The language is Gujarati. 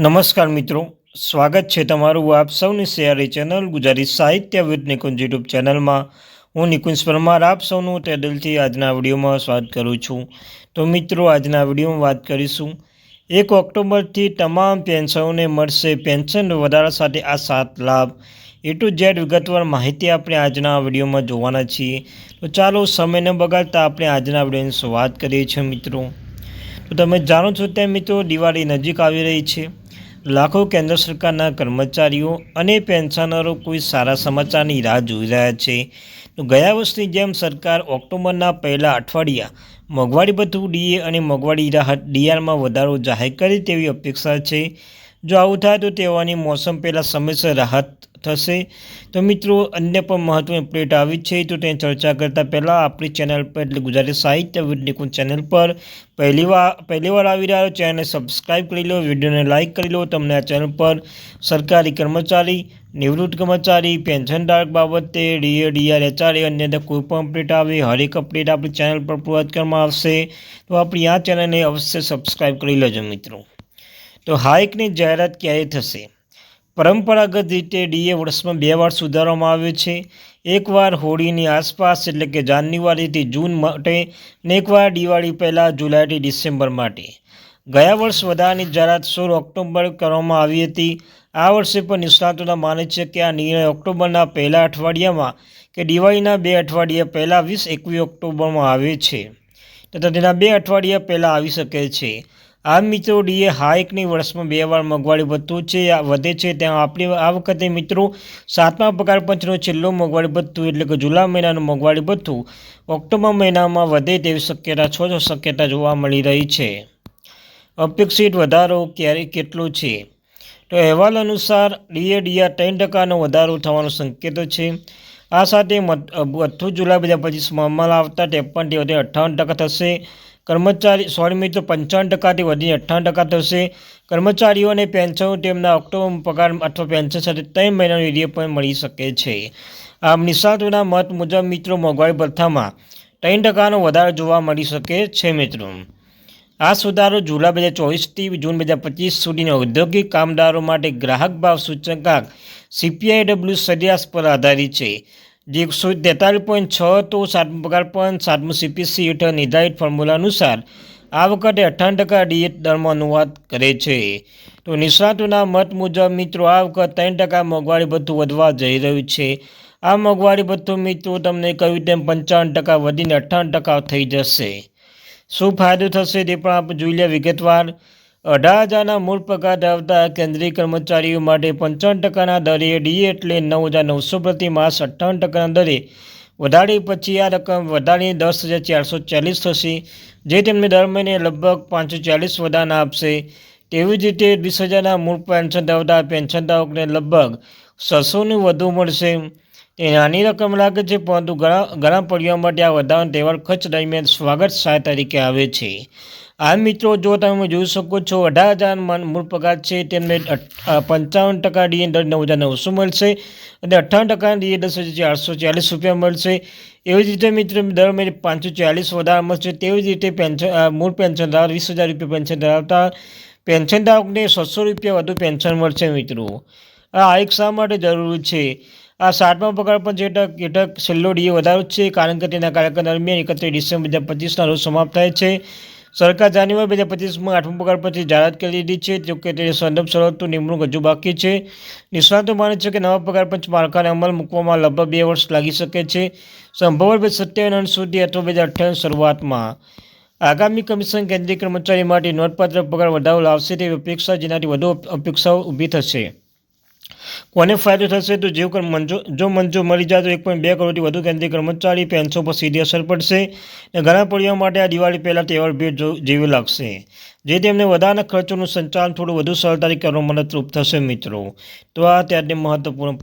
નમસ્કાર મિત્રો, સ્વાગત છે તમારું આપ સૌની શેરી ચેનલ ગુજરાતી સાહિત્ય વિદ નિકુંજ યુટ્યુબ ચેનલમાં. હું નિકુંજ પરમાર, આપ સૌનું તે દિલથી આજના વિડીયોમાં સ્વાગત કરું છું. તો મિત્રો, આજના વિડીયોમાં વાત કરીશું. એક ઓક્ટોબરથી તમામ પેન્શનોને મળશે પેન્શન વધારા સાથે આ સાત લાભ એ ટુ ઝેડ વિગતવાર માહિતી આપણે આજના વિડીયોમાં જોવાના છીએ. તો ચાલો સમય ન બગાડતા આપણે આજના વિડીયોની શરૂઆત કરીએ છીએ મિત્રો. તો તમે જાણો છો તેમ મિત્રો, દિવાળી નજીક આવી રહી છે. લાખો કેન્દ્ર સરકારના કર્મચારીઓ અને પેન્શનરો કોઈ સારા સમાચારની રાહ જોઈ રહ્યા છે. ગયા વર્ષની જેમ સરકાર ઓક્ટોબરના પહેલા અઠવાડિયા મોંઘવારી ભથ્થું ડીએ અને મોંઘવારી રાહત ડીઆરમાં વધારો જાહેર કરે તેવી અપેક્ષા છે. જો આવું થાય તો તેઓની મોસમ પહેલાં સમયસર રાહત થશે. તો મિત્રો, અન્ય પણ મહત્ત્વની અપડેટ આવી છે. તો તેની ચર્ચા કરતાં પહેલાં આપણી ચેનલ પર, એટલે ગુજરાતી સાહિત્ય નિકુંજ ચેનલ પર પહેલીવાર પહેલીવાર આવી રહ્યો ચેનલને સબસ્ક્રાઈબ કરી લો, વિડીયોને લાઇક કરી લો. તમને આ ચેનલ પર સરકારી કર્મચારી, નિવૃત્ત કર્મચારી પેન્શનધારક બાબતે ડીએ ડીઆર એચઆરએ અન્ય કોઈ પણ અપડેટ આવે, હરેક અપડેટ આપણી ચેનલ પર પૂરા કરવામાં આવશે. તો આપણી આ ચેનલને અવશ્ય સબસ્ક્રાઈબ કરી લેજો મિત્રો. તો હાઇકની જાહેરાત ક્યારે થશે? પરંપરાગત રીતે ડીએ વર્ષમાં બે વાર સુધારવામાં આવ્યો છે. એકવાર હોળીની આસપાસ એટલે કે જાન્યુઆરીથી જૂન માટે ને એકવાર દિવાળી પહેલાં જુલાઈથી ડિસેમ્બર માટે. ગયા વર્ષ વધારાની જાહેરાત સોળ ઓક્ટોબર કરવામાં આવી હતી. આ વર્ષે પણ નિષ્ણાતોના માને છે કે આ નિર્ણય ઓક્ટોબરના પહેલા અઠવાડિયામાં કે દિવાળીના બે અઠવાડિયા પહેલાં વીસ એકવીસ ઓક્ટોબરમાં આવે છે. તથા તેના બે અઠવાડિયા પહેલાં આવી શકે છે. આ મિત્રો ડીએ હાઇકની વર્ષમાં બે વાર મોંઘવારી ભથ્થું છે વધે છે. ત્યાં આપણે આ વખતે મિત્રો સાતમા પગાર પંચનો છેલ્લો મોંઘવારી ભથ્થું એટલે કે જુલા મહિનાનું મોંઘવારી ભથ્થું ઓક્ટોબર મહિનામાં વધે તેવી શક્યતા છ છ શક્યતા જોવા મળી રહી છે. અપેક્ષિત વધારો ક્યારે કેટલો છે? તો અહેવાલ અનુસાર ડીએ ડીઆર ત્રણ ટકાનો વધારો થવાનો સંકેતો છે. આ સાથે ભથ્થું જુલાઈ બે હજાર પચીસમાં અમલ આવતા ત્રેપનથી વધે અઠ્ઠાવન ટકા થશે. કર્મચારી, સોરી મિત્રો, પંચાવન ટકાથી વધીને અઠ્ઠાવન ટકા થશે. કર્મચારીઓને પેન્શન તેમના ઓક્ટોબર પગાર અથવા પેન્શન સાથે ત્રણ મહિનાનું એરિયા પણ મળી શકે છે. આમ નિષ્ણાતોના મત મુજબ મિત્રો, મોંઘવારી ભથ્થામાં ત્રણ ટકાનો વધારો જોવા મળી શકે છે મિત્રો. આ સુધારો જુલાઈ બે હજાર ચોવીસથી જૂન બે હજાર પચીસ સુધીના ઔદ્યોગિક કામદારો માટે ગ્રાહક ભાવ સૂચકાંક સીપીઆઈડબ્લ્યુ સરેરાશ પર આધારિત છે. જે એકસો તેતાલીસ પોઈન્ટ છ તો સાતમું પગાર પણ સાતમું સીપીસી હેઠળ નિર્ધારિત ફોર્મ્યુલા અનુસાર આ વખતે અઠ્ઠાવન ટકા ડીએટ દરમાં અનુવાદ કરે છે. તો નિષ્ણાતોના મત મુજબ મિત્રો, આ વખત ત્રણ ટકા મોંઘવારી ભથ્થું વધવા જઈ રહ્યું છે. આ મોંઘવારી ભથ્થું મિત્રો, તમને કહ્યું તેમ પંચાવન ટકા વધીને અઠ્ઠાવન ટકા થઈ જશે. શું ફાયદો થશે તે પણ આપણે જોઈ લે વિગતવાર. અઢાર હજારના મૂળ પગાર ધરાવતા કેન્દ્રીય કર્મચારીઓ માટે પંચાવન ટકાના દરે ડી એટલે નવ હજાર નવસો પ્રતિ માસ અઠ્ઠાવન ટકાના દરે વધારી પછી આ રકમ વધારી દસ હજાર ચારસો ચાલીસ થશે, જે તેમને દર મહિને લગભગ પાંચસો ચાલીસ વધારાના આપશે. તેવી જ રીતે વીસ હજારના મૂળ પેન્શન ધરાવતા પેન્શનધારકોને લગભગ છસોનું વધુ મળશે. એ નાની રકમ લાગે છે, પરંતુ ઘણા ઘણા પરિવારો માટે આ વધારાનો તહેવાર ખર્ચ દરમિયાન સ્વાગત સહાય તરીકે આવે છે. આ મિત્રો, જો તમે જોઈ શકો છો, અઢાર હજાર મૂળ પગાર છે, તેમને પંચાવન ટકા ડીએ નવ હજાર નવસો મળશે અને અઠ્ઠાવન ટકા ડીએ દસ હજાર ચારસો ચાલીસ રૂપિયા મળશે. એવી જ રીતે મિત્રો, દર મહિને પાંચસો ચાલીસ વધારે મળશે. તેવી જ રીતે પેન્શન મૂળ પેન્શન ધરાવતા વીસ હજાર રૂપિયા પેન્શન ધરાવતા પેન્શન ધારકને છસો રૂપિયા વધુ પેન્શન મળશે મિત્રો. આ એક શા માટે જરૂરી છે? આ સાતમા પગાર પણ જેટક હેઠળ છેલ્લો ડીએ વધારો છે, કારણ કે તેના કાર્યક્રમ દરમિયાન એકત્રીસ ડિસેમ્બર બે હજાર પચીસના રોજ સમાપ્ત થાય છે. સરકાર જાન્યુઆરી બે હજાર પચીસમાં આઠમા પગાર પછી જાહેરાત કરી દીધી છે જોકે તે સંદર્ભ શરતો નિમણૂક હજુ બાકી છે. નિષ્ણાતો માને છે કે નવા પગાર પંચ માળખાને અમલ મૂકવામાં લગભગ બે વર્ષ લાગી શકે છે. સંભવત બે સત્યાવીસ સુધી અથવા બે હજાર અઠ્યાવીસ શરૂઆતમાં. આગામી કમિશન કેન્દ્રીય કર્મચારી માટે નોંધપાત્ર પગાર વધારો લાવશે તેવી અપેક્ષા, જેનાથી વધુ અપેક્ષાઓ ઊભી થશે. કોને ફાયદો થશે તો કર મંજો જો મંજો મળી જાય તો એક પોઈન્ટ બે કરોડથી વધુ કેન્દ્રીય કર્મચારી, પેન્શન પર સીધી અસર પડશે અને ઘણા પરિવાર માટે આ દિવાળી પહેલાં તહેવાર ભેટ જેવી લાગશે. જે તેમને વધારાના ખર્ચોનું સંચાલન થોડું વધુ સરળતાથી કરવા મદદરૂપ થશે મિત્રો. તો આ ત્યારની મહત્વપૂર્ણ